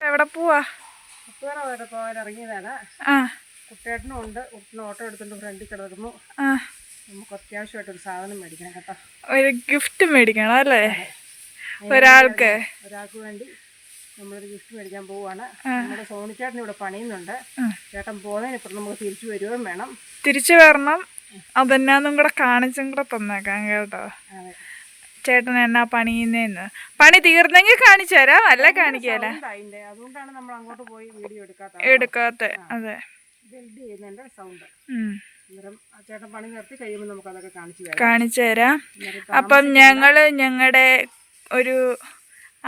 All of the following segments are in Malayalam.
എവിടെ പോവാ? കുട്ടികളെ വരെ പോകാൻ ഇറങ്ങിയതാണ് ആ. കുട്ടിയേട്ടനും ഉണ്ട് കുട്ടിന് ഓട്ടോ എടുത്തുകൊണ്ട് ഫ്രണ്ടിൽ കിടന്നു ആ. നമുക്ക് അത്യാവശ്യമായിട്ടൊരു സാധനം മേടിക്കണം കേട്ടോ. ഒരു ഗിഫ്റ്റ് മേടിക്കണം അല്ലേ? ഒരാൾക്ക്. ഒരാൾക്ക് വേണ്ടി നമ്മളൊരു ഗിഫ്റ്റ് മേടിക്കാൻ പോവാണ്. നമ്മുടെ സോണിച്ചേട്ടൻ ഇവിടെ പണിയുന്നുണ്ട്. ചേട്ടൻ പോകുന്നതിന് ഇപ്പം നമുക്ക് തിരിച്ചു വരുകയും വേണം. തിരിച്ചു വരണം. അതെന്നാന്നും കൂടെ കാണിച്ചും കൂടെ തന്നേക്കാം കേട്ടോ. അതെ. ചേട്ടൻ എന്നാ പണിയുന്നേന്ന്? പണി തീർന്നെങ്കിൽ കാണിച്ചു തരാം അല്ല കാണിക്കല അതുകൊണ്ടാണ് നമ്മൾ അങ്ങോട്ട് പോയി വീഡിയോ എടുക്കാത്തത്. എടുക്കാത്ത അതെ. കാണിച്ചു തരാം. അപ്പം ഞങ്ങൾ ഞങ്ങളുടെ ഒരു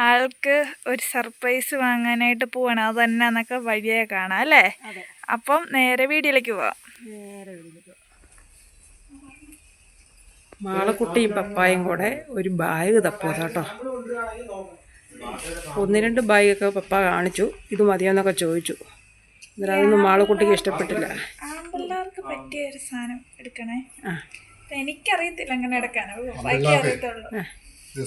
ആൾക്ക് ഒരു സർപ്രൈസ് വാങ്ങാനായിട്ട് പോവാണ്. അത് തന്നെ എന്നൊക്കെ വഴിയെ കാണാം അല്ലേ? അപ്പം നേരെ വീഡിയോയിലേക്ക് പോവാം. നേരെ വീട്ടിലേക്ക് മാളക്കുട്ടിയും പപ്പായും കൂടെ ഒരു ബാഗ് തപ്പുക കേട്ടോ. ഒന്ന് രണ്ട് ബാഗൊക്കെ പപ്പ കാണിച്ചു. ഇത് മതിയെന്നൊക്കെ ചോദിച്ചു. എന്നിട്ട് അതൊന്നും മാളക്കുട്ടിക്ക് ഇഷ്ടപ്പെട്ടില്ല. പറ്റിയ ഒരു സാധനം എടുക്കണേ. എനിക്കറിയത്തില്ല അങ്ങനെ എടുക്കാനോ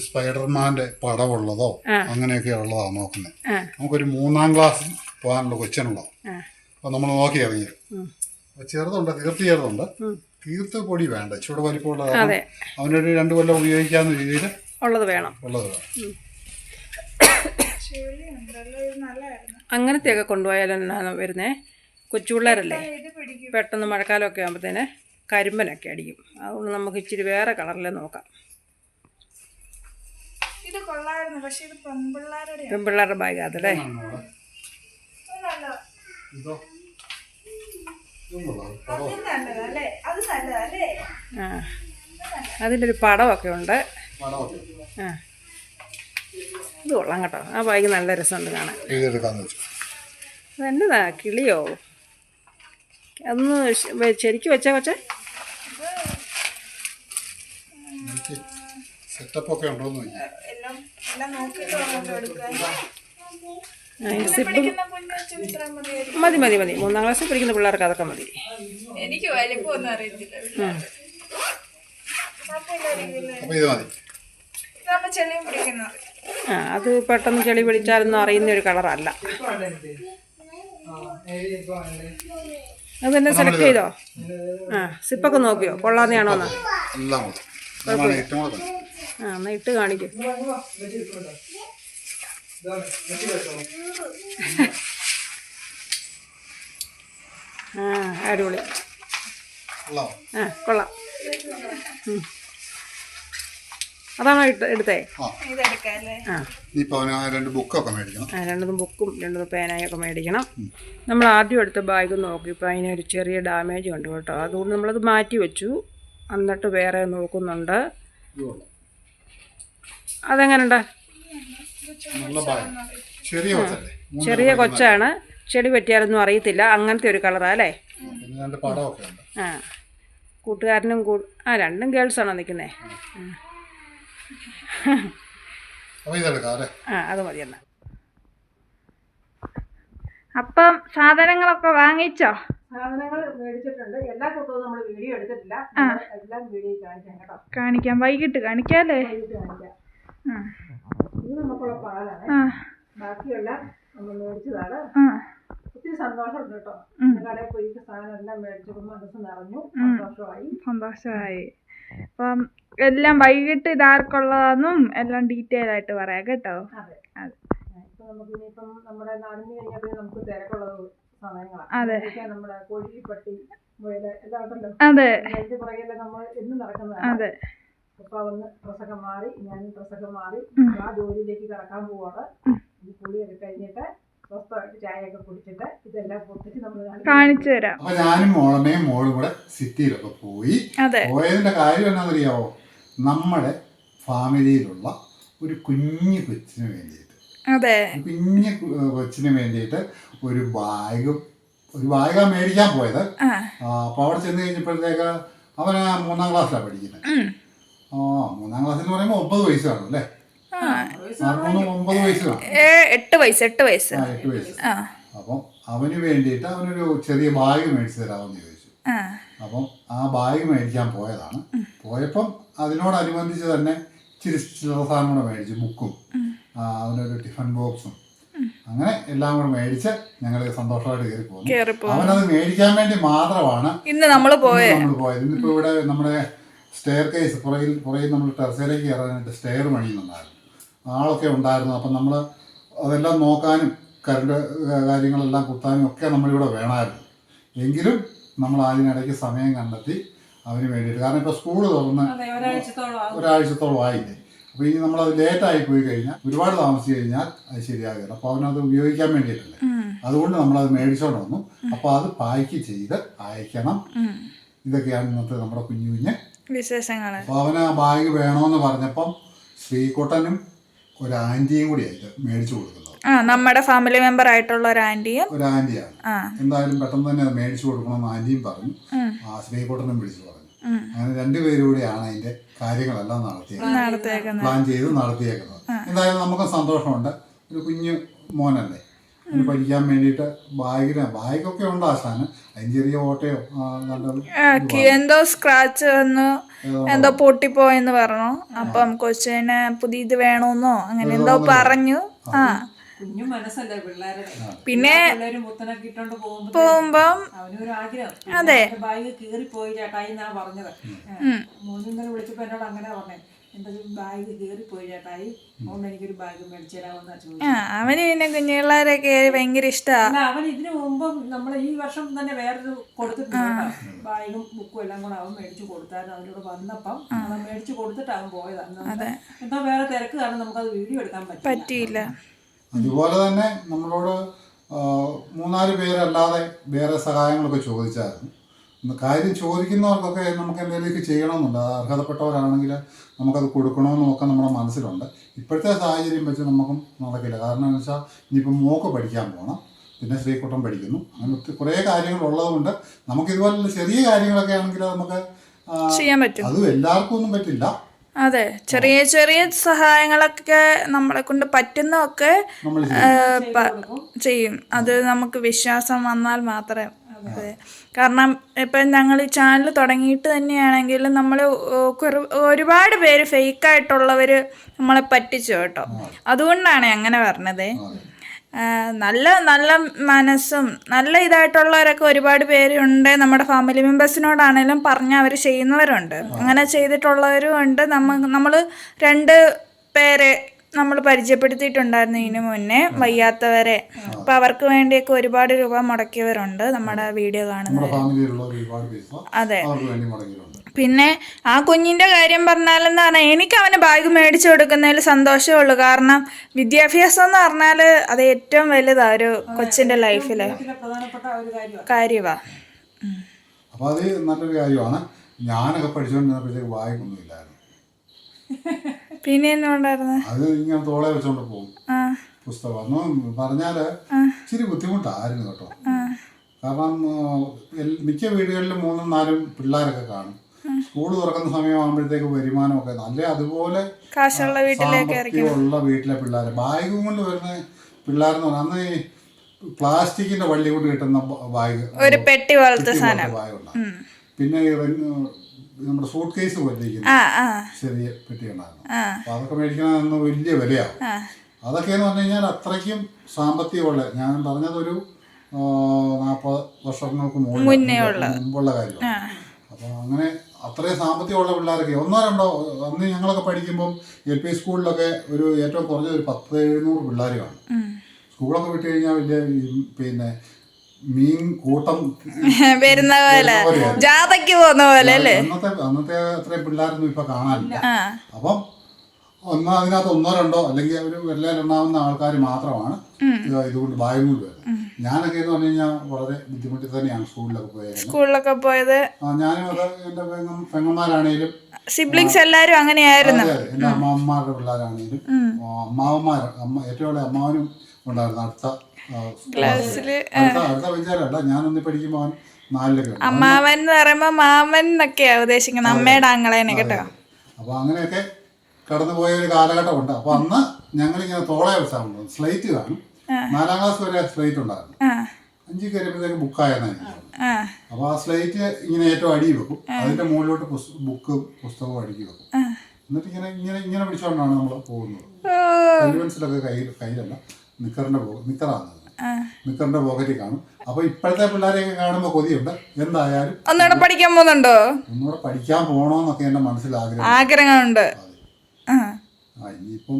സ്പൈഡർമാന്റെ പടമുള്ളതോ അങ്ങനെയൊക്കെ ഉള്ളതാണ് നോക്കുന്നത് നമുക്കൊരു മൂന്നാം ക്ലാസ് പോകാനുള്ള കൊച്ചനുള്ളതാണ് അപ്പൊ നമ്മൾ നോക്കി ഇറങ്ങി. ചെറുതുണ്ട് തീർത്ത് ചെറുതുണ്ട് തീർത്ത് പൊടി വേണ്ട. ഇച്ചിരി വലിപ്പമുള്ള അതെ. അവനൊരു രണ്ട് കൊല്ലം ഉപയോഗിക്കാവുന്ന രീതിയിൽ ഉള്ളത് വേണം. ഉള്ളത് വേണം. അങ്ങനത്തെയൊക്കെ കൊണ്ടുപോയാലെന്നാണ് വരുന്നേ? കൊച്ചു പിള്ളേരല്ലേ പെട്ടെന്ന് മഴക്കാലമൊക്കെ ആകുമ്പോഴത്തേന് കരിമ്പനൊക്കെ അടിക്കും. അതുകൊണ്ട് നമുക്ക് ഇച്ചിരി വേറെ കളറിൽ നോക്കാം. ഇത് കൊള്ളായിരുന്നു പക്ഷെ ഇത് പെൺപിള്ളേരുടെ പെൺപിള്ളേരുടെ ബാഗ് അതല്ലേ? ഇതോ ഇതും കൊള്ളാം. പടം. നല്ലതല്ലേ അത് നല്ലതല്ലേ ആ. അതിന്റെ ഒരു പടമൊക്കെ ഉണ്ട് ആ. ഇത് കൊള്ളാം കേട്ടോ. ആ ബാഗ് നല്ല രസമുണ്ട് കാണാൻ. അതെന്നതാ കിളിയോ? അതൊന്ന് ശരിക്കും ശരിക്ക് വെച്ചാ കൊച്ചേ. സെറ്റപ്പൊക്കെ സെറ്റപ്പ് ഒക്കെ ഉണ്ടോന്ന് എല്ലാം നോക്കിയിട്ട് സിബ് മതി മതി മതി. മൂന്നാം ക്ലാസ്സിൽ പഠിക്കുന്ന പിള്ളേർക്ക് അതൊക്കെ മതി. എനിക്ക് വലിപ്പമൊന്നും അറിയത്തില്ല ആ അത് പെട്ടെന്ന് ചെളി പിടിച്ചാലൊന്നും അറിയുന്ന ഒരു കളറല്ല. അത് തന്നെ സെലക്ട് ചെയ്തോ? ആ സിപ്പൊക്കെ നോക്കിയോ? എന്ന്? അതാണ് ആ എന്നാൽ ഇട്ട് കാണിക്കും. ആ അടിപൊളി. കൊള്ളാം. ആ കൊള്ളാം. അതാണോ ഇട്ട് എടുത്തേ? രണ്ട് ബുക്കൊക്കെ മേടിക്കണം. രണ്ടതും ബുക്കും രണ്ടതും പേനായൊക്കെ മേടിക്കണം. നമ്മൾ ആദ്യം എടുത്ത ബാഗ് നോക്കിയപ്പോൾ അതിനൊരു ചെറിയ ഡാമേജ് ഉണ്ട് കേട്ടോ. അതുകൊണ്ട് നമ്മളത് മാറ്റി വെച്ചു. എന്നിട്ട് വേറെ നോക്കുന്നുണ്ട്. അതെങ്ങനെയുണ്ട് നല്ല ചെറിയ കൊച്ചല്ലേ? ചെറിയ കൊച്ചാണ്. ചെടി പറ്റിയാലൊന്നും അറിയത്തില്ല. അങ്ങനത്തെ ഒരു കളറാ അല്ലേ? ആ. കൂട്ടുകാരനും കൂ ആ രണ്ടും ഗേൾസ് ആണോ നിൽക്കുന്നേ? ആ അത് മതി എന്നാ. അപ്പം സാധനങ്ങളൊക്കെ വാങ്ങിച്ചോ? സാധനങ്ങൾ മേടിച്ചിട്ടുണ്ട്. എല്ലാ കൂട്ടവും നമ്മൾ വീഡിയോ എടുത്തിട്ടില്ല. എല്ലാം വീഡിയോ കാണിക്കാം കേട്ടോ. കാണിക്കാം. വൈകിട്ട് കാണിക്കാല്ലേ കാണിക്കാം. ആ. ഇത് നമുക്കുള്ള പാലാണ്. ബാക്കിയുള്ള നമ്മൾ മേടിച്ചതാണ്. ഒത്തിരി സന്തോഷമുണ്ട് കേട്ടോ. കടയിൽ പോയി സാധനം എല്ലാം മേടിച്ചപ്പോൾ മനസ്സ് നിറഞ്ഞു. സന്തോഷമായി. സന്തോഷമായി. അപ്പം എല്ലാം വൈകിട്ട് ഇതാർക്കുള്ളതെന്നും എല്ലാം ഡീറ്റെയിൽ ആയിട്ട് പറയാം കേട്ടോ. അതെ. നമുക്ക് ഇനിയിപ്പം നമ്മുടെ നാടിന് കഴിഞ്ഞപ്പോൾ നമുക്ക് തിരക്കുള്ള സമയങ്ങളാണ് അതെ. നമ്മുടെ കോഴി പട്ടി മുയൽ എല്ലാം ഉണ്ടല്ലോ. അതെ. അതിന്റെ പുറകെ നമ്മൾ എന്നും നടക്കുന്നതാണ്. അതെ. ഇപ്പൊ വന്ന് പ്രസംഗം മാറി ഞാൻ പ്രസംഗം മാറി. ആ ജോലിയിലേക്ക് കടക്കാൻ പോവാണ്. ഈ കുളിയൊക്കെ കഴിഞ്ഞിട്ട് സ്വസ്ഥമായിട്ട് ചായയൊക്കെ കുടിച്ചിട്ട് ഇതെല്ലാം പൊട്ടിച്ച് നമ്മൾ കാണിച്ചു തരാം. അപ്പൊ ഞാനും മോളമ്മയും മോളും കൂടെ സിറ്റിയിലൊക്കെ പോയി. പോയതിന്റെ കാര്യം എന്നാണെന്നറിയാവോ നമ്മുടെ ഫാമിലിയിലുള്ള ഒരു കുഞ്ഞു കൊച്ചിന് വേണ്ടിയിട്ട്. അതെ. കുഞ്ഞു കൊച്ചിന് വേണ്ടിയിട്ട് ഒരു ബാഗും ഒരു ബാഗ മേടിക്കാൻ പോയത്. അപ്പൊ അപ്പോൾ അവിടെ ചെന്ന് കഴിഞ്ഞപ്പോഴത്തേക്ക് അവന് മൂന്നാം ക്ലാസ്സിലാണ് പഠിക്കുന്നത്. ആ മൂന്നാം ക്ലാസ് എന്ന് പറയുമ്പോൾ ഒമ്പത് വയസ്സ് കാണും അല്ലേ ഒമ്പത് വയസ്സ് കാണും എട്ട് വയസ്സ് എട്ട് വയസ്സ്. ആ എട്ട് വയസ്സ്. ആ. അപ്പം അവന് വേണ്ടിയിട്ട് അവനൊരു ചെറിയ ബാഗ് മേടിച്ചു തരാമെന്ന് ചോദിച്ചു. അപ്പം ആ ബാഗ് മേടിക്കാൻ പോയതാണ്. പോയപ്പം അതിനോടനുബന്ധിച്ച് തന്നെ ഇച്ചിരി ചില്ലറ സാധനം കൂടെ മേടിച്ചു ബുക്കും അവനൊരു ടിഫൻ ബോക്സും അങ്ങനെ എല്ലാം കൂടെ മേടിച്ച് ഞങ്ങൾ സന്തോഷമായിട്ട് കയറി പോകുന്നു അവനത് മേടിക്കാൻ വേണ്ടി മാത്രമാണ് ഇന്ന് നമ്മൾ പോയത്. ഇന്നിപ്പോ ഇവിടെ നമ്മുടെ സ്റ്റെയർ കേസ് പുറകിൽ പുറകിൽ നമ്മൾ ടെറസയിലേക്ക് കയറാനായിട്ട് സ്റ്റെയർ പണിയുന്നുണ്ടായിരുന്നു ആളൊക്കെ ഉണ്ടായിരുന്നു. അപ്പം നമ്മൾ അതെല്ലാം നോക്കാനും കറണ്ട് കാര്യങ്ങളെല്ലാം കുത്താനും ഒക്കെ നമ്മളിവിടെ വേണമായിരുന്നു. എങ്കിലും നമ്മൾ അതിനിടയ്ക്ക് സമയം കണ്ടെത്തി അവന് വേണ്ടിയിട്ട്. കാരണം ഇപ്പോൾ സ്കൂൾ തുറന്ന് അതെ ഒരാഴ്ചത്തോളം ആയില്ലേ. അപ്പോൾ ഇനി നമ്മളത് ലേറ്റായി പോയി കഴിഞ്ഞാൽ ഒരുപാട് താമസിച്ച് കഴിഞ്ഞാൽ അത് ശരിയാകില്ല. അപ്പോൾ അവനത് ഉപയോഗിക്കാൻ വേണ്ടിയിട്ടല്ലേ. അതുകൊണ്ട് നമ്മളത് മേടിച്ചോണ്ട് വന്നു. അപ്പോൾ അത് പായ്ക്ക് ചെയ്ത് അയക്കണം. ഇതൊക്കെയാണ് ഇന്നത്തെ നമ്മുടെ കുഞ്ഞു കുഞ്ഞ് വിശേഷങ്ങൾ. അപ്പോൾ അവന് ആ ബാഗ് വേണമെന്ന് പറഞ്ഞപ്പം ശ്രീകുട്ടനും ഒരു ആന്റിയും കൂടി ആയിട്ട് മേടിച്ചു കൊടുക്കുന്നത് ആ നമ്മുടെ ഫാമിലി മെമ്പർ ആയിട്ടുള്ള ഒരു ആന്റിയും. ഒരു ആന്റിയാണ് ആ. എന്തായാലും പെട്ടെന്ന് തന്നെ അത് മേടിച്ചു കൊടുക്കണമെന്ന് ആന്റിയും പറഞ്ഞു. ഉം, ആ ശ്രീകുട്ടനും വിളിച്ചു പറഞ്ഞു. ഉം. അങ്ങനെ രണ്ടുപേരും കൂടിയാണ് അതിന്റെ കാര്യങ്ങളെല്ലാം നടത്തിയത് നടത്തിയേക്കുന്നത്. പ്ലാൻ ചെയ്ത് നടത്തിയേക്കുന്നത്. എന്തായാലും നമുക്ക് സന്തോഷമുണ്ട്. ഒരു കുഞ്ഞു മോനല്ലേ? പഠിക്കാൻ വേണ്ടിയിട്ട് ബാഗിന് ബാഗൊക്കെ ഉണ്ട് ആശാന്? അതിന് ചെറിയ ഓട്ടയോ എന്തോ സ്ക്രാച്ച് വന്നു എന്തോ പൊട്ടിപ്പോയെന്ന് പറഞ്ഞു. അപ്പം കൊച്ചിന് പുതിയ ഇത് വേണമെന്നോ അങ്ങനെ എന്തോ പറഞ്ഞു. ആ. പിന്നെ പോകുമ്പോ പോകുമ്പം അവനൊരു ആഗ്രഹം അതെ. ബാഗ് കീറിപ്പോയി ചേട്ടായി പറഞ്ഞത്. മൂന്നിന്നലെ വിളിച്ചപ്പോ എന്നോട് അങ്ങനെ പറഞ്ഞേ. ആ അവന് പിന്നെ കുഞ്ഞുപിള്ളേരൊക്കെ ഭയങ്കര ഇഷ്ടമാണ് അല്ല അവൻ ഇതിനു മുമ്പ് നമ്മൾ ഈ വർഷം തന്നെ വേറൊരു കൊടുത്തിട്ടുണ്ട് ബാഗും ബുക്കും എല്ലാം കൂടെ അവൻ മേടിച്ചു കൊടുത്തായിരുന്നു. അവനോട് വന്നപ്പം അവൻ മേടിച്ചു കൊടുത്തിട്ട് അവൻ പോയതാണ്. എന്തോ വേറെ തിരക്ക് കാരണം നമുക്കത് വീഡിയോ എടുക്കാൻ പറ്റില്ല. പറ്റിയില്ല. അതുപോലെ തന്നെ നമ്മളോട് മൂന്നാൽ പേരല്ലാതെ വേറെ സഹായങ്ങളൊക്കെ ചോദിച്ചായിരുന്നു. കാര്യം ചോദിക്കുന്നവർക്കൊക്കെ നമുക്ക് എന്തെങ്കിലുമൊക്കെ ചെയ്യണമെന്നുണ്ട്. അത് അർഹതപ്പെട്ടവരാണെങ്കിൽ നമുക്കത് കൊടുക്കണമെന്നൊക്കെ നമ്മുടെ മനസ്സിലുണ്ട്. ഇപ്പോഴത്തെ സാഹചര്യം വെച്ച് നമുക്കും നടക്കില്ല. കാരണം എന്ന് വെച്ചാൽ ഇനിയിപ്പം മോക്ക് പഠിക്കാൻ പോകണം പിന്നെ ശ്രീകുട്ടം പഠിക്കുന്നു. അങ്ങനെ ഒത്തിരി കുറേ കാര്യങ്ങൾ ഉള്ളതുകൊണ്ട് നമുക്ക് ഇതുപോലുള്ള ചെറിയ കാര്യങ്ങളൊക്കെ ആണെങ്കിൽ നമുക്ക് ചെയ്യാൻ പറ്റും. അതും എല്ലാവർക്കും ഒന്നും പറ്റില്ല. അതെ. ചെറിയ ചെറിയ സഹായങ്ങളൊക്കെ നമ്മളെ കൊണ്ട് പറ്റുന്നതൊക്കെ ചെയ്യും. അത് നമുക്ക് വിശ്വാസം വന്നാൽ മാത്രമേ അതെ. കാരണം ഇപ്പം ഞങ്ങൾ ഈ ചാനൽ തുടങ്ങിയിട്ട് തന്നെയാണെങ്കിലും നമ്മൾ ഒരുപാട് പേര് ഫേക്ക് ഫേക്കായിട്ടുള്ളവർ നമ്മളെ പറ്റിച്ചു കേട്ടോ. അതുകൊണ്ടാണ് അങ്ങനെ പറഞ്ഞത്. നല്ല നല്ല മനസ്സും നല്ല ഇതായിട്ടുള്ളവരൊക്കെ ഒരുപാട് പേരുണ്ട് നമ്മുടെ ഫാമിലി മെമ്പേഴ്സിനോടാണേലും പറഞ്ഞ് അവർ ചെയ്യുന്നവരുണ്ട്. അങ്ങനെ ചെയ്തിട്ടുള്ളവരും ഉണ്ട്. നമ്മ നമ്മൾ രണ്ട് പേരെ നമ്മൾ പരിചയപ്പെടുത്തിയിട്ടുണ്ടായിരുന്നു ഇതിനു മുന്നേ വയ്യാത്തവരെ. അപ്പം അവർക്ക് വേണ്ടിയൊക്കെ ഒരുപാട് രൂപ മുടക്കിയവരുണ്ട് നമ്മുടെ വീഡിയോ കാണുന്നത്. അതെ. പിന്നെ ആ കുഞ്ഞിന്റെ കാര്യം പറഞ്ഞാലെന്ന് പറഞ്ഞാൽ എനിക്ക് അവന് ബാഗ് മേടിച്ചു കൊടുക്കുന്നതിൽ സന്തോഷമുള്ളൂ കാരണം വിദ്യാഭ്യാസം എന്ന് പറഞ്ഞാൽ അത് ഏറ്റവും വലുതാ ഒരു കൊച്ചിന്റെ ലൈഫിൽ ഇതിലെ പ്രധാനപ്പെട്ട ഒരു കാര്യമാണ് അപ്പോൾ അത് നല്ലൊരു കാര്യമാണ്. ഞാനൊക്കെ പഠിച്ചുകൊണ്ടിരുന്നപ്പോഴത്തേക്ക് വായിക്കൊന്നും ഇല്ലായിരുന്നു. പിന്നെ അത് ഇങ്ങനെ തോളെ വെച്ചോണ്ട് പോകും. പുസ്തകം. അന്ന് പറഞ്ഞാൽ ഇച്ചിരി ബുദ്ധിമുട്ടായിരുന്നു കേട്ടോ. കാരണം മിക്ക വീടുകളിലും മൂന്നും നാലും പിള്ളേരൊക്കെ കാണും. സ്കൂൾ തുറക്കുന്ന സമയമാകുമ്പോഴത്തേക്ക് വരുമാനമൊക്കെ നല്ല അതുപോലെ കാശുള്ള സാമ്പത്തികമുള്ള വീട്ടിലെ പിള്ളേർ ബാഗ് കൊണ്ട് വരുന്ന പിള്ളേരെന്ന് പറഞ്ഞാൽ അന്ന് ഈ പ്ലാസ്റ്റിക്കിന്റെ വള്ളി കൊണ്ട് കിട്ടുന്ന ബാഗ്. ഒരു പെട്ടി പോലത്തെ സാധനം. പിന്നെ നമ്മുടെ സൂട്ട് കേസ് പോലിരിക്കുന്ന ചെറിയ പെട്ടിയുണ്ടായിരുന്നു. അപ്പൊ അതൊക്കെ മേടിക്കണമെന്ന് വലിയ വിലയാവും. ആ. അതൊക്കെയെന്ന് പറഞ്ഞു കഴിഞ്ഞാൽ അത്രയ്ക്കും സാമ്പത്തികമുള്ള ഞാൻ പറഞ്ഞതൊരു നാൽപ്പത് വർഷങ്ങൾക്ക്. മുമ്പുള്ള കാര്യമാണ്. അപ്പോൾ അങ്ങനെ അത്രയും സാമ്പത്തികമുള്ള പിള്ളേരൊക്കെ ഒന്നോ രണ്ടോ അന്ന് ഞങ്ങളൊക്കെ പഠിക്കുമ്പം എൽ പി സ്കൂളിലൊക്കെ ഒരു ഏറ്റവും കുറഞ്ഞ ഒരു പത്ത് എഴുന്നൂറ് പിള്ളേരുമാണ്. സ്കൂളൊക്കെ വിട്ട് കഴിഞ്ഞാൽ വലിയ പിന്നെ മീൻ കൂട്ടം വരുന്ന പോലെ. ജാഥയ്ക്ക് പോകുന്ന പോലെ അല്ലേ അന്നത്തെ അന്നത്തെ അത്രയും പിള്ളേരൊന്നും ഇപ്പൊ കാണാനില്ല. അപ്പം ഒന്നോ അതിനകത്ത് ഒന്നോ രണ്ടോ അല്ലെങ്കിൽ ഒരു വിരലിലെണ്ണാവുന്ന ആൾക്കാർ മാത്രമാണ് ഇത് ഇതുകൊണ്ട് ബാഗ് കൊണ്ട് വരുന്നത് ഞാനൊക്കെ എന്ന് പറഞ്ഞു കഴിഞ്ഞാൽ വളരെ ബുദ്ധിമുട്ടി തന്നെയാണ് സ്കൂളിലൊക്കെ പോയത് സ്കൂളിലൊക്കെ പോയത്? ഞാനും അത് എന്റെ പെങ്ങ പെങ്ങന്മാരാണേലും സിബ്ലിങ്സ് എല്ലാവരും അങ്ങനെയായിരുന്നു. എന്റെ അമ്മാവന്മാരുടെ പിള്ളേരാണേലും അമ്മാവന്മാർ അമ്മ ഏറ്റവും ഇളയ അമ്മാവനും ഉണ്ടായിരുന്നു അടുത്ത ക്ലാസ്സിൽ ഞാനൊന്ന് പഠിക്കുമ്പോൾ നാലിലൊക്കെ അമ്മാവൻ എന്ന് പറയുമ്പോ മാമൻ എന്നൊക്കെയാ ഉദ്ദേശിക്കുന്നത്. അമ്മയുടെ ആങ്ങളേനെ കേട്ടോ. അപ്പോൾ അങ്ങനെയൊക്കെ കടന്നുപോയ ഒരു കാലഘട്ടമുണ്ട്. അപ്പോൾ അന്ന് ഞങ്ങളിങ്ങനെ തോളെ വെച്ചാണ് സ്ലൈറ്റ് കാണും. നാലാം ക്ലാസ് വരെ സ്ലൈറ്റ് ഉണ്ടായിരുന്നു. അഞ്ച് കയറിയപ്പോഴത്തേക്ക് ബുക്കായെന്നാണ് ആ. അപ്പോൾ ആ സ്ലൈറ്റ് ഇങ്ങനെ ഏറ്റവും അടി വെക്കും. അതിന്റെ മുകളിലോട്ട് ബുക്ക് പുസ്തകവും അടുക്കി വെക്കും. എന്നിട്ട് ഇങ്ങനെ ഇങ്ങനെ ഇങ്ങനെ പിടിച്ചുകൊണ്ടാണ് നമ്മൾ പോകുന്നത്. കയ്യിൽ കയ്യിലല്ല നിക്കറിന്റെ പോ നിക്കറാണ്. ആ. നിക്കറിന്റെ പോക്കറ്റിൽ കാണും. അപ്പൊ ഇപ്പോഴത്തെ പിള്ളേരെയൊക്കെ കാണുമ്പോൾ കൊതിയുണ്ട്. എന്തായാലും ഒന്നുകൂടെ പഠിക്കാൻ പോകുന്നുണ്ടോ? ഒന്നുകൂടെ പഠിക്കാൻ പോണോന്നൊക്കെ എന്റെ മനസ്സിൽ ആഗ്രഹം. ആഗ്രഹമുണ്ട് ആ. ആ ഇനിയിപ്പം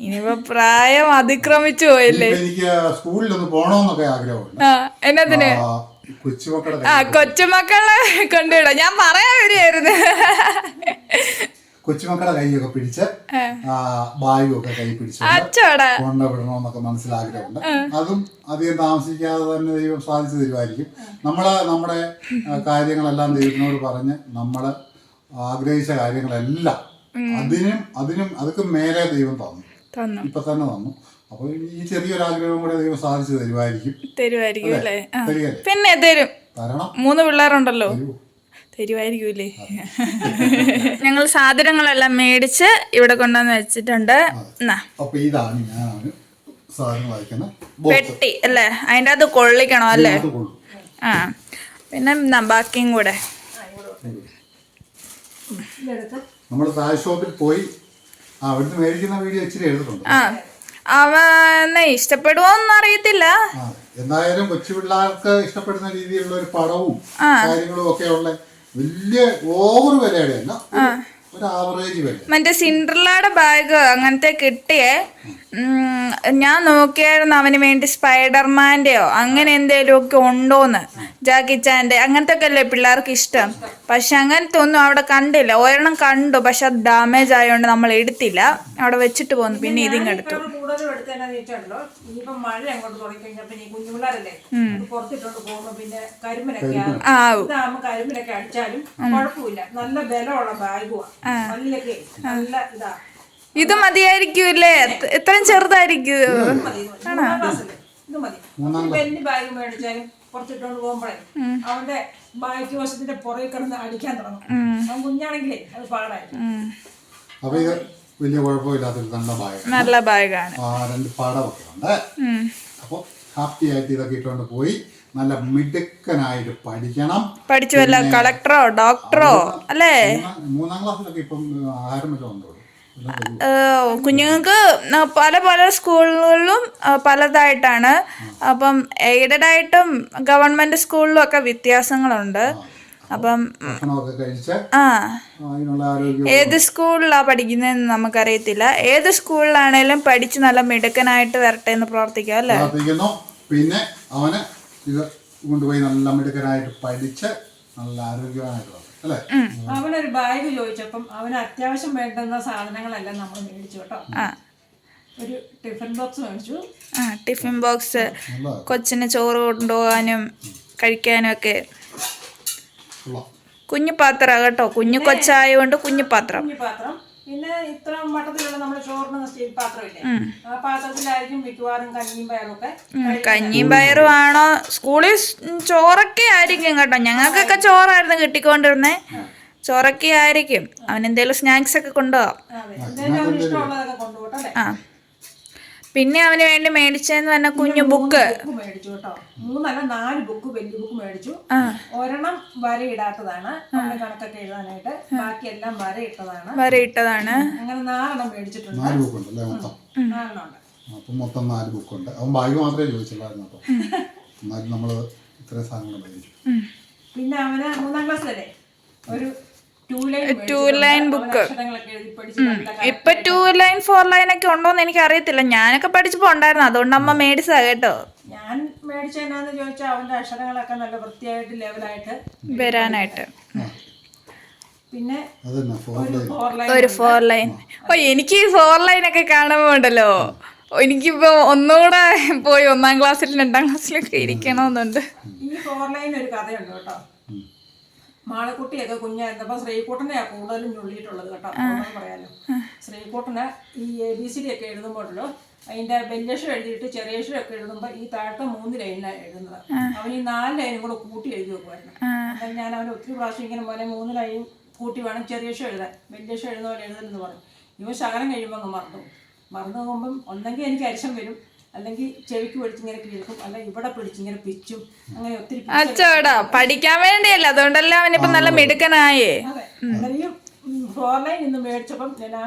ഇനിയിപ്പോ പ്രായം അതിക്രമിച്ചു പോയല്ലേ? എനിക്ക് സ്കൂളിലൊന്ന് പോണോന്നൊക്കെ ആഗ്രഹമുണ്ട്. കൊച്ചുമക്കളെ എന്നതിന് ആ കൊച്ചുമക്കളെ കൊണ്ടുവിടാം. ഞാൻ പറയാൻ വരികയായിരുന്നു. കൊച്ചുമക്കളുടെ കൈയൊക്കെ പിടിച്ച് ആ ബാഗും ഒക്കെ കൈ പിടിച്ച് കൊണ്ടുവിടണമെന്നൊക്കെ മനസ്സിലാഗ്രഹമുണ്ട്. അതും അധികം താമസിക്കാതെ തന്നെ ദൈവം സാധിച്ചു തരുമായിരിക്കും. നമ്മൾ നമ്മുടെ കാര്യങ്ങളെല്ലാം ദൈവത്തിനോട് പറഞ്ഞ് നമ്മൾ ആഗ്രഹിച്ച കാര്യങ്ങളെല്ലാം അതിനും അതിനും അതൊക്കെ മേലെ ദൈവം തന്നു. ഇപ്പൊ തന്നെ തന്നു. അപ്പൊ ഈ ചെറിയൊരു ആഗ്രഹം കൂടെ ദൈവം സാധിച്ചു തരുമായിരിക്കും. തരുമായിരിക്കും അല്ലേ? പിന്നെ തരും. മൂന്ന് പിള്ളേരുണ്ടല്ലോ. തരുമായിരിക്കൂലേ ഞങ്ങൾ സാധനങ്ങളെല്ലാം മേടിച്ച് ഇവിടെ കൊണ്ടുവന്ന് വെച്ചിട്ടുണ്ട്. അപ്പൊ ഇതാണ് ഞാൻ പെട്ടി അല്ലേ? അതിന്റെ അത് കൊള്ളിക്കണോ അല്ലേ? ആ. പിന്നെ ബാക്കിയും കൂടെ. നമ്മൾ താഴെ ഷോപ്പിൽ പോയി. അവിടുന്ന് മേടിക്കുന്ന വീഡിയോ ഇച്ചിരി അവനെ ഇഷ്ടപ്പെടുവോന്ന് അറിയത്തില്ല. എന്തായാലും കൊച്ചു പിള്ളേർക്ക് ഇഷ്ടപ്പെടുന്ന രീതിയിലുള്ള ഒരു പടവും കാര്യങ്ങളും ഒക്കെ ഉള്ള വലിയ ഓവർ വിലയുടെ മറ്റേ സിൻഡ്രലയുടെ ബാഗ് അങ്ങനത്തെ കിട്ടിയേ ഞാൻ നോക്കിയായിരുന്നു അവന് വേണ്ടി സ്പൈഡർമാന്റെയോ അങ്ങനെ എന്തേലും ഒക്കെ ഉണ്ടോന്ന് ജാക്കി ചാന്റെ അങ്ങനത്തെ ഒക്കെ അല്ലേ പിള്ളേർക്ക് ഇഷ്ടം. പക്ഷെ അങ്ങനത്തെ ഒന്നും അവിടെ കണ്ടില്ല. ഒരെണ്ണം കണ്ടു പക്ഷെ അത് ഡാമേജ് ആയതുകൊണ്ട് നമ്മൾ എടുത്തില്ല. അവിടെ വെച്ചിട്ട് പോന്നു പിന്നെ ഇതിങ് എടുത്തു. ഇപ്പൊ ഇതാ. ഇത് മതിയായിരിക്കൂല്ലേ? ഇത്രയും എത്രയും ചെറുതായിരിക്കും വലിയ ബാഗ് മേടിച്ചാലും പുറത്തിട്ടോണ്ട് പോകുമ്പോഴേ അവന്റെ ബാഗ് വശത്തിന്റെ പുറകെ കിടന്ന് അടിക്കാൻ തുടങ്ങും. അവൻ കുഞ്ഞാണെങ്കിലേ അത് പാടായിരിക്കും. അപ്പൊ ഇത് വലിയ കുഴപ്പമില്ലാത്തൊരു നല്ല ബാഗ്. നല്ല ബാഗാണ്. രണ്ട് പടമൊക്കെ ഉണ്ട്. അപ്പോൾ ഹാപ്പി ആയിട്ട് ഇതൊക്കെ ഇട്ടുകൊണ്ട് പോയി. നല്ല മിടുക്കനായിട്ട് പഠിക്കണം. പഠിച്ചു വല്ല കളക്ടറോ ഡോക്ടറോ അല്ലേ? മൂന്നാം- ക്ലാസ്സിലൊക്കെ ഇപ്പം ആഹാരം വല്ലതും ഉണ്ടോ കുഞ്ഞുങ്ങൾക്ക് പല പല സ്കൂളുകളിലും പലതായിട്ടാണ്. അപ്പം എയ്ഡഡ് ആയിട്ടും ഗവൺമെന്റ് സ്കൂളിലും ഒക്കെ വ്യത്യാസങ്ങളുണ്ട്. അപ്പം ആ. ഏത് സ്കൂളിലാണ് പഠിക്കുന്നതെന്ന് നമുക്കറിയത്തില്ല. ഏത് സ്കൂളിലാണേലും പഠിച്ച് നല്ല മിടുക്കനായിട്ട് വരട്ടെ എന്ന് പ്രാർത്ഥിക്കാം അല്ലേ? പിന്നെ അവന് ഇത് കൊണ്ടുപോയി നല്ല മിടുക്കനായിട്ട് പഠിച്ച് നല്ല ആരോഗ്യമായിട്ട് വന്നു അല്ലേ അവനൊരു ബാഗ് ചോദിച്ചപ്പം അവന് അത്യാവശ്യം വേണ്ടുന്ന സാധനങ്ങളെല്ലാം നമ്മൾ മേടിച്ചു കേട്ടോ. ആ. ഒരു ടിഫിൻ ബോക്സ് മേടിച്ചു. ആ ടിഫിൻ ബോക്സ് കൊച്ചിന് ചോറ് കൊണ്ടുപോകാനും കഴിക്കാനും ഒക്കെ. കുഞ്ഞു പാത്രം കേട്ടോ. കുഞ്ഞു കൊച്ചായതുകൊണ്ട് കുഞ്ഞു പാത്രം കുഞ്ഞു പാത്രം പിന്നെ ഇത്ര മട്ടത്തിലുള്ള നമ്മുടെ ചോറിന് സ്റ്റീൽ പാത്രമില്ലേ? ആ പാത്രത്തിലായിരിക്കും മിക്കവാറും കഞ്ഞിയും പയറും ഒക്കെ കഞ്ഞിയും പയറും ആണോ? സ്കൂളിൽ ചോറൊക്കെ ആയിരിക്കും കേട്ടോ. ഞങ്ങൾക്കൊക്കെ ചോറായിരുന്നു കിട്ടിക്കൊണ്ടിരുന്നേ. ചോറൊക്കെ ആയിരിക്കും. അവൻ എന്തേലും സ്നാക്സ് ഒക്കെ കൊണ്ടുപോകാം. ആ. പിന്നെ അവന് വേണ്ടി മേടിച്ചെന്ന് പറഞ്ഞ കുഞ്ഞു ബുക്ക്. ബുക്ക് മേടിച്ചു കേട്ടോ. മൂന്നല്ല നാല് ബുക്ക് വലിയ ബുക്ക് മേടിച്ചു. ഒരെണ്ണം വര ഇടാത്തതാണ് നമ്മുടെ കണക്കൊക്കെ എഴുതാനായിട്ട്. ബാക്കി എല്ലാം വര ഇട്ടതാണ് വരെ ഇട്ടതാണ് അങ്ങനെ നാലെണ്ണം മേടിച്ചിട്ടുണ്ട്. നാല് ബുക്കുണ്ട് അല്ലേ മൊത്തം നാലെണ്ണം ഉണ്ട് അപ്പം മൊത്തം നാല് ബുക്കുണ്ട്. അവൻ ബാഗ് മാത്രമേ ചോദിച്ചുള്ളായിരുന്നു കേട്ടോ. എന്നാലും നമ്മൾ ഇത്രയും സാധനങ്ങൾ മേടിച്ചു. പിന്നെ അവന് മൂന്നാം ക്ലാസ്സിലല്ലേ ഒരു ടൂ ലൈൻ ബുക്ക് ഇപ്പൊ ടു ലൈൻ ഫോർ ലൈൻ ഒക്കെ ഉണ്ടോന്ന് എനിക്ക് അറിയത്തില്ല ഞാനൊക്കെ പഠിച്ചപ്പോ ഉണ്ടായിരുന്നു. അതുകൊണ്ട് അമ്മ മേടിച്ചതാ കേട്ടോ. ഞാൻ മേടിച്ചെന്നാന്ന് ചോദിച്ചാൽ അവന്റെ അക്ഷരങ്ങളൊക്കെ നല്ല വൃത്തിയായിട്ട് ലെവലായിട്ട് വരാനായിട്ട്. പിന്നെ ഒരു ഫോർ ലൈൻ ഒരു ഫോർ ലൈൻ ഓ എനിക്ക് ഈ ഫോർ ലൈൻ ഒക്കെ കാണുമ്പോണ്ടല്ലോ എനിക്കിപ്പോ ഒന്നുകൂടെ പോയി ഒന്നാം ക്ലാസ്സിലും രണ്ടാം ക്ലാസ്സിലൊക്കെ ഇരിക്കണമെന്നുണ്ട്. ഈ ഫോർ ലൈൻ ഒരു കഥയുണ്ട് കേട്ടോ. മാളക്കുട്ടിയൊക്കെ കുഞ്ഞായിരുന്നപ്പോ ശ്രീകുട്ടനെയാ കൂടുതലും ഞൊള്ളിയിട്ടുള്ളത് കേട്ടോ. പറയാലോ. ശ്രീകുട്ടന് ഈ എ ബി സി ഡി ഒക്കെ എഴുതുമ്പോഴല്ലോ അതിന്റെ വലിയക്ഷരം എഴുതിയിട്ട് ചെറിയക്ഷരം ഒക്കെ എഴുതുമ്പോൾ ഈ താഴത്തെ മൂന്ന് ലൈനിലാണ് എഴുതുന്നത്. അവൻ ഈ നാല് ലൈനും കൂടെ കൂട്ടി എഴുതി വെക്കുമായിരുന്നു. അപ്പം ഞാൻ അവന് ഒത്തിരി പ്രാവശ്യം ഇങ്ങനെ പോലെ മൂന്ന് ലൈൻ കൂട്ടി വേണം ചെറിയക്ഷം എഴുതാൻ. വലിയക്ഷരം എഴുതുന്ന പോലെ എഴുതലെന്ന് പറഞ്ഞു. ഇവ ശകലം കഴിയുമ്പോൾ അങ്ങ് മറന്നു. മറന്നു പോകുമ്പം ഒന്നെങ്കിൽ എനിക്ക് അരിശം വരും. അല്ലെങ്കിൽ ചെവിക്ക് പിടിച്ചിങ്ങനെ കിഴക്കും അല്ല ഇവിടെ പിടിച്ചിങ്ങനെ പിച്ചും അങ്ങനെ ഒത്തിരി പിച്ച് അച്ചോടാ പഠിക്കാൻ വേണ്ടിയല്ല അതുകൊണ്ടല്ലേ അവനിപ്പോ നല്ല മിടുക്കനായേ. ഇന്ന് മേടിച്ചപ്പം ഞാൻ ആ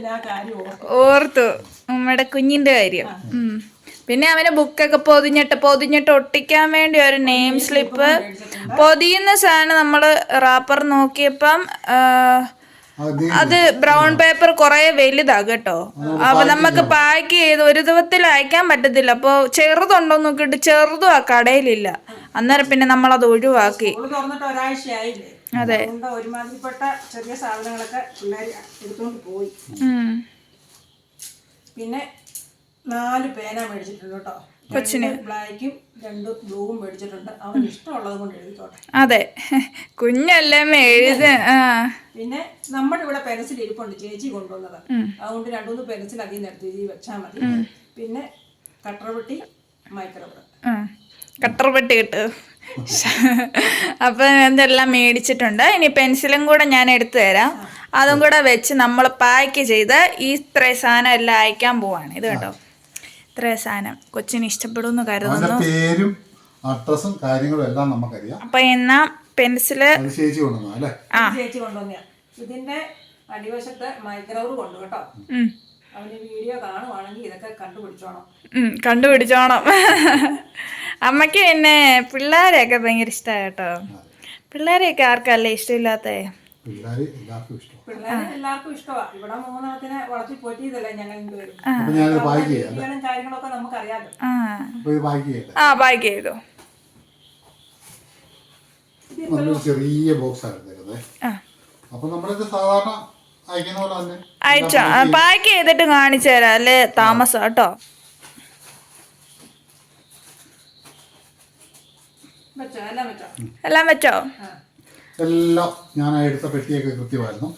ഞാൻ കാര്യം ഓർത്തു. നമ്മുടെ കുഞ്ഞിന്റെ കാര്യം. പിന്നെ അവന് ബുക്കൊക്കെ പൊതിഞ്ഞിട്ട് പൊതിഞ്ഞിട്ട് ഒട്ടിക്കാൻ വേണ്ടി ഒരു നെയിം സ്ലിപ്പ് പൊതിയുന്ന സാധനം നമ്മൾ റാപ്പർ നോക്കിയപ്പം അത് ബ്രൗൺ പേപ്പർ കുറെ വലുതാ കേട്ടോ. അപ്പൊ നമുക്ക് പാക്ക് ചെയ്ത് ഒരു ദിവസത്തിൽ അയക്കാൻ പറ്റത്തില്ല. അപ്പൊ ചെറുതുണ്ടോ നോക്കിട്ട് ചെറുതും ആ കടയിലില്ല. അന്നേരം പിന്നെ നമ്മൾ അത് ഒഴിവാക്കി അതെ. ഒരുമാതിരിപ്പെട്ട ചെറിയ സാധനങ്ങളൊക്കെ എടുത്തുകൊണ്ട് പോയി. പിന്നെ നാല് പേന മേടിച്ചിട്ടുണ്ട് കേട്ടോ. കൊച്ചിന്. രണ്ട് ബ്ലാക്കും രണ്ട് ബ്ലൂവും മേടിച്ചിട്ടുണ്ട്. അവന് ഇഷ്ടമുള്ളത് കൊണ്ട് എഴുതിക്കോട്ടെ. അതെ. കുഞ്ഞല്ലേ എഴുത ആ. പിന്നെ നമ്മുടെ ഇവിടെ പെൻസിൽ ഇരിപ്പുണ്ട്. ചേച്ചി കൊണ്ടുവന്നത്. അതുകൊണ്ട് രണ്ടുമൂന്ന് പെൻസിൽ അതിൽ നിന്ന് എടുത്ത് വെച്ചാൽ മതി. പിന്നെ കട്ടറപെട്ടി മൈക്രോബ്ര കട്ടറപെട്ടി കട്ടർ പെട്ടി കിട്ടു. അപ്പൊ ഇതെല്ലാം മേടിച്ചിട്ടുണ്ട്. ഇനി പെൻസിലും കൂടെ ഞാൻ എടുത്തു തരാം. അതും കൂടെ വെച്ച് നമ്മൾ പാക്ക് ചെയ്ത് ഈ ഇത്രയും സാധനം എല്ലാം അയക്കാൻ പോവാണ്. ഇത് കേട്ടോ. ഇത്രയും സാധനം കൊച്ചിന് ഇഷ്ടപ്പെടുമെന്ന് കരുതുന്നു. അവന്റെ പേരും അഡ്രസ്സും കാര്യങ്ങളും എല്ലാം നമുക്കറിയാം. അപ്പൊ എന്നാ പെൻസിൽ അത് ചേച്ചി കൊണ്ടുവന്നു അല്ലേ? ആ. ചേച്ചി കൊണ്ടുവന്ന. ഇതിന്റെ അടിവശത്ത് മൈക്രോവ് കൊണ്ടു കേട്ടോ. ഉം, അവന് വീഡിയോ കാണുവാണെങ്കിൽ ഇതൊക്കെ കണ്ടുപിടിച്ചോണം. ഉം, കണ്ടുപിടിച്ചോണം. അമ്മയ്ക്ക് പിന്നെ പിള്ളേരെയൊക്കെ ഭയങ്കര ഇഷ്ടമാണ് കേട്ടോ. പിള്ളേരെയൊക്കെ ആർക്കല്ലേ ഇഷ്ടമില്ലാത്തേ? പിള്ളേർ എല്ലാവർക്കും പിള്ളേരെ എല്ലാവർക്കും ഇഷ്ടമാണ് ഇവിടെ മൂന്നെണ്ണത്തിനെ വളർത്തി പോറ്റിയതല്ലേ ഞങ്ങൾ രണ്ടുപേരും. കാര്യങ്ങളൊക്കെ ആ. പാക്ക് ചെയ്തു ചെറിയ ബോക്സ് ആണ് എടുത്തേക്കുന്നത് ആ. അപ്പൊ നമ്മളിത് സാധാരണ അയച്ചോ പാക്ക് ചെയ്തിട്ട് കാണിച്ചു തരാം അല്ലേ താമസം കേട്ടോ. വെച്ചോ എല്ലാം വെച്ചോ? എല്ലാം ഞാൻ എടുത്ത പെട്ടിയൊക്കെ കൃത്യമായിരുന്നു.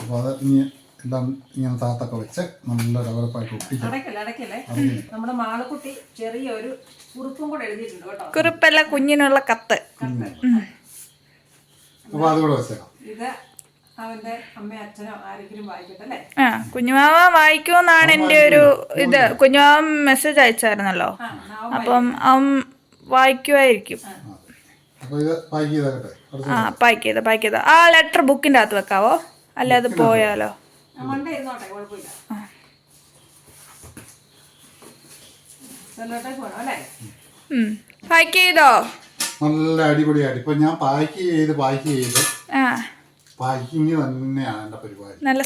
അപ്പോൾ അത് ഇനി എല്ലാം ഇങ്ങനെ താത്തൊക്കെ വെച്ച് നല്ല ഡെവലപ്പായിട്ട് ഒട്ടിക്കാം നമ്മുടെ മാളക്കുട്ടി ചെറിയൊരു കുറിപ്പും കൂടെ എഴുതിയിട്ടുണ്ട് കേട്ടോ. കുറിപ്പല്ല കുഞ്ഞിനുള്ള കത്ത്. അപ്പോൾ അതുകൂടെ വെച്ചേക്കാം. ഇത് അവന്റെ അമ്മയും അച്ഛനോ ആരെങ്കിലും വായിക്കട്ടെ അല്ലേ ആ കുഞ്ഞുമാവ വായിക്കുമെന്നാണ് എന്റെ ഒരു ഇത്. കുഞ്ഞുമാവൻ മെസ്സേജ് അയച്ചായിരുന്നല്ലോ. അപ്പം അവൻ വായിക്കുമായിരിക്കും. ആ പാക്ക് ചെയ്ത പാക്ക് ചെയ്ത. ആ ലെറ്റർ ബുക്കിന്റെ അകത്ത് വെക്കാവോ? അല്ലാതെ അത് പോയാലോ? പാക്ക് ചെയ്തോ? നല്ല അടിപൊളിയായിട്ട്. ഇപ്പൊ ഞാൻ പാക്ക് ചെയ്ത് പാക്ക് ചെയ്ത് ആ. പാക്കിങ് തന്നെയാണ് എന്റെ പരിപാടി. നല്ല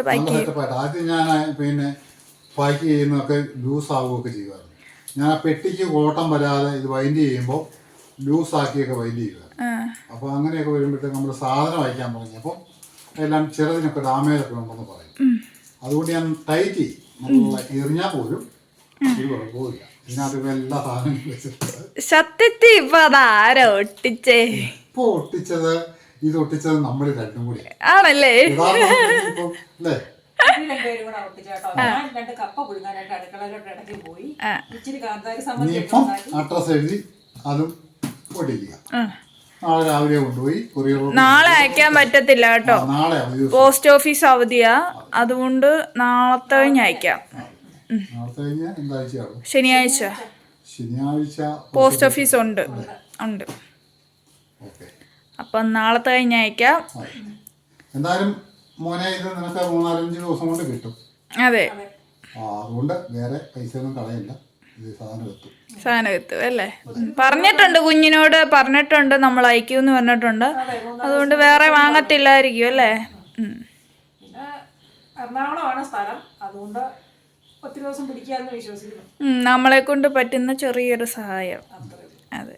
പാക്ക് നല്ല സെറ്റപ്പായിട്ട് ആദ്യം ഞാൻ പിന്നെ പാക്ക് ചെയ്യുന്നതൊക്കെ ലൂസ് ആവുകയൊക്കെ ചെയ്യുമായിരുന്നു. ഞാൻ ആ പെട്ടിക്ക് കോട്ടം വരാതെ ഇത് വൈൻഡ് ചെയ്യുമ്പോൾ ലൂസ് ആക്കിയൊക്കെ വൈൻഡ് ചെയ്യുക അപ്പൊ അപ്പോൾ അങ്ങനെയൊക്കെ വരുമ്പോഴത്തേക്ക് നമ്മൾ സാധനം അയക്കാൻ തുടങ്ങിയപ്പോൾ എല്ലാം ചിലതിനൊക്കെ ഡാമേജ് ഒക്കെ ഉണ്ടെന്ന് പറയും. അതുകൊണ്ട് ഞാൻ ടൈറ്റ് ചെയ്യും. എറിഞ്ഞാൽ പോലും ഒരു കുഴപ്പമില്ല ഇതിനകത്ത് ഇപ്പൊ എല്ലാ സാധനങ്ങളും വെച്ചിട്ടുണ്ട്. സത്യത്തിൽ ഇപ്പൊ അതാരോ ഒട്ടിച്ചേ? ഇപ്പോൾ ഒട്ടിച്ചത് ഇത് ഒട്ടിച്ചത് നമ്മൾ രണ്ടും കൂടി. ആണല്ലേ? ഇപ്പം അല്ലേ അഡ്രസ് എഴുതി അതും ആ. നാളെ രാവിലെ കൊണ്ടുപോയി കൊറിയർ നാളെ അയക്കാൻ പറ്റത്തില്ല കേട്ടോ. നാളെ അവധി ദിവസം. പോസ്റ്റ് ഓഫീസ് അവധിയാ. അതുകൊണ്ട് നാളത്തെ കഴിഞ്ഞ് അയക്കാം. നാളത്തെ കഴിഞ്ഞാൽ എന്താഴ്ചയാകും ശനിയാഴ്ച. ശനിയാഴ്ച പോസ്റ്റ് ഓഫീസ് ഉണ്ട്. ഉണ്ട്. ഓക്കെ. അപ്പം നാളത്തെ കഴിഞ്ഞ് അയക്കാം. എന്തായാലും മോനെ ഇത് നിനക്ക് മൂന്നാലഞ്ച് ദിവസം കൊണ്ട് കിട്ടും. അതെ. ആ അതുകൊണ്ട് വേറെ പൈസ ഒന്നും കളയില്ല സാധനം എത്തും അല്ലേ? പറഞ്ഞിട്ടുണ്ട് കുഞ്ഞിനോട് പറഞ്ഞിട്ടുണ്ട് നമ്മൾ അയക്കുമെന്ന് പറഞ്ഞിട്ടുണ്ട്. അതുകൊണ്ട് വേറെ വാങ്ങത്തില്ലായിരിക്കും അല്ലേ? ഉം. എറണാകുളമാണ് സ്ഥലം. അതുകൊണ്ട് ഒത്തിരി ദിവസം പിടിക്കാമെന്ന് വിശ്വസിക്കുന്നു. നമ്മളെ കൊണ്ട് പറ്റുന്ന ചെറിയൊരു സഹായം. അതെ.